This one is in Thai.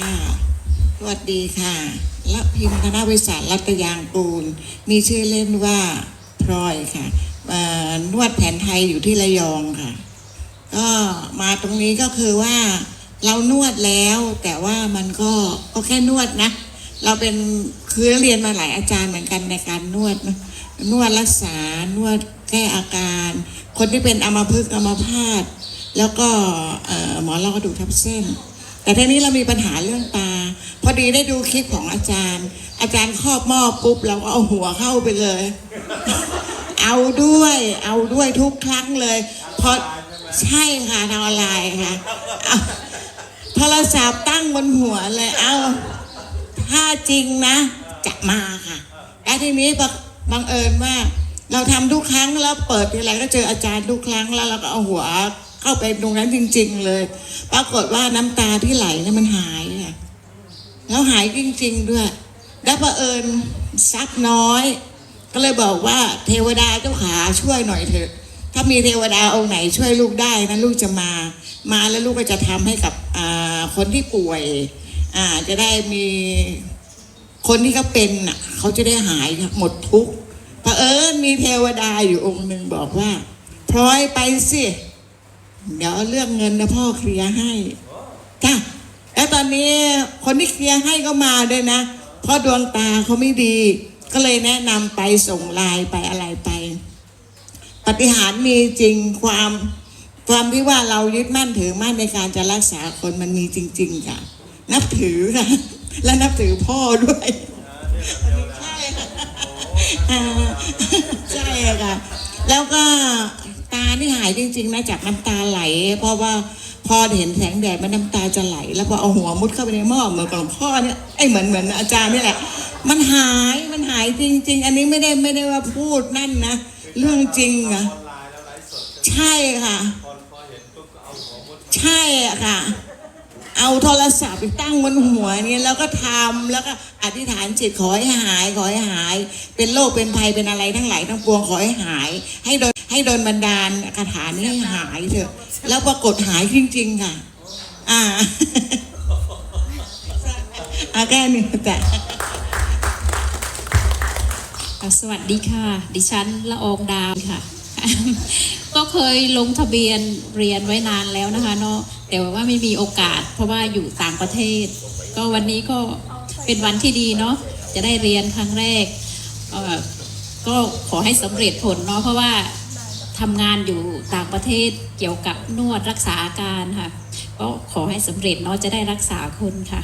ค่ะ สวัสดีค่ะละพิมพ์ธนวิสารรัตยางกูลมีชื่อเล่นว่าพลอยค่ะนวดแผนไทยอยู่ที่ระยองค่ะ ก็มาตรงนี้ก็คือว่าเรานวดแล้วแต่ว่ามันก็ก็แค่นวดนะ เราเป็นคือเรียนมาหลายอาจารย์เหมือนกันในการนวด นวดรักษานวดแก้อาการ คนที่เป็นอัมพฤกษ์อัมพาตแล้วก็หมอนรองกระดูกทับเส้น แต่ทีนี้เรามีปัญหาเรื่องตา พอดีได้ดูคลิปของอาจารย์ อาจารย์ครอบหม้อปุ๊บเราก็เอาหัวเข้าไปเลย เอาด้วย เอาด้วยทุกครั้งเลยเพราะใช่ค่ะทางออนไลน์ค่ะโทรศัพท์ตั้งบนหัวเลย เอาถ้าจริงนะ จะมาค่ะแล้วทีนี้บังเอิญว่า เราทำทุกครั้งแล้วเปิดทีไรก็เจออาจารย์ทุกครั้งแล้วเราก็เอาหัว เข้าไปตรงนั้นจริง ๆ เลย ปรากฏว่าน้ำตาที่ไหลเนี่ยมันหายค่ะแล้วหายจริง ๆ ด้วยแล้วประเอิญทรัพย์น้อย ก็เลยบอกว่าเทวดาเจ้าขาช่วยหน่อยเถอะ ถ้ามีเทวดาองค์ไหนช่วยลูกได้นะลูกจะมา มาแล้วลูกก็จะทำให้กับคนที่ป่วยจะได้มีคนที่เขาเป็นเขาจะได้หายหมดทุกข์เผอิญมีเทวดาอยู่องค์หนึ่งบอกว่าพลอยไปสิ เดี๋ยวเรื่องเงินนะพ่อเคลียร์ให้จ้ะแล้วตอนนี้คนที่เคลียร์ให้ก็มาด้วยนะเพราะดวงตาเขาไม่ดี ก็เลยแนะนำไปส่งไลน์ไปอะไรไป ปฏิหารย์มีจริงความความที่ว่าเรายึดมั่นถือมั่นในการจะรักษาคนมันมีจริง ๆ ค่ะ นับถือค่ะ และนับถือพ่อด้วยใช่ค่ะอ่าใช่ค่ะ แล้วก็ตานี่หายจริงๆนะจากน้ำตาไหล เพราะว่าพอเห็นแสงแดดมันน้ำตาจะไหล แล้วพอเอาหัวมุดเข้าไปในหม้อเหมือนกับหลวงพ่อเนี่ยไอ้เหมือนเหมือนอาจารย์นี่แหละ มันหายมันหายจริง ๆ อันนี้ไม่ได้ไม่ได้ว่าพูดนั่นนะเรื่องจริงอะใช่ค่ะ ใช่ค่ะ เอาโทรศัพท์ไปตั้งบนหัวเนี่ยแล้วก็ทำแล้วก็อธิษฐานจิตขอให้หายขอให้หาย เป็นโรคเป็นภัยเป็นอะไรทั้งหลายทั้งปวงขอให้หาย ให้โด ให้โดนบันดาลคาถานี้ให้หายเถอะ แล้วปรากฏหายจริง ๆ ค่ะ อ่าอาแค่นี้แต่ค่ะสวัสดีค่ะ ดิฉันละอองดาวค่ะ ก็เคยลงทะเบียนเรียนไว้นานแล้วนะคะเนาะแต่ว่าไม่มีโอกาส เพราะว่าอยู่ต่างประเทศ ก็วันนี้ก็เป็นวันที่ดีเนาะจะได้เรียนครั้งแรกก็ขอให้สำเร็จผลเนาะเพราะว่า ทำงานอยู่ต่างประเทศเกี่ยวกับนวดรักษาอาการค่ะ ก็ขอให้สำเร็จเนาะจะได้รักษาคนค่ะ